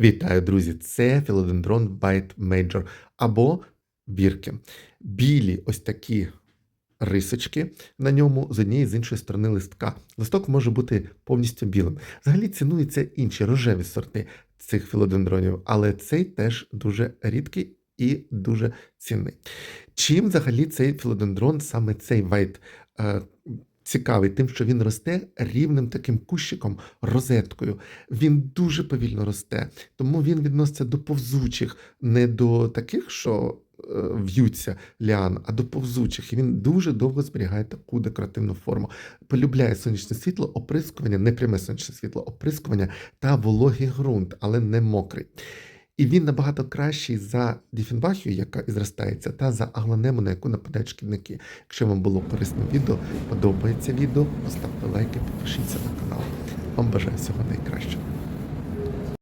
Вітаю, друзі! Це філодендрон White Major або бірки. Білі ось такі рисочки на ньому з однієї з іншої сторони листка. Листок може бути повністю білим. Взагалі цінуються інші рожеві сорти цих філодендронів, але цей теж дуже рідкий і дуже цінний. Чим взагалі цей філодендрон, саме цей White, е, цікавий тим, що він росте рівним таким кущиком, розеткою. Він дуже повільно росте, тому він відноситься до повзучих, не до таких, що е, в'ються ліан, а до повзучих. І він дуже довго зберігає таку декоративну форму. Полюбляє сонячне світло, оприскування, не пряме сонячне світло, оприскування та вологий ґрунт, але не мокрий. І він набагато кращий за Діфенбахію, яка і зростається, та за Агланему, на яку нападають шкідники. Якщо вам було корисне відео, подобається відео, поставте лайки, підпишіться на канал. Вам бажаю всього найкращого.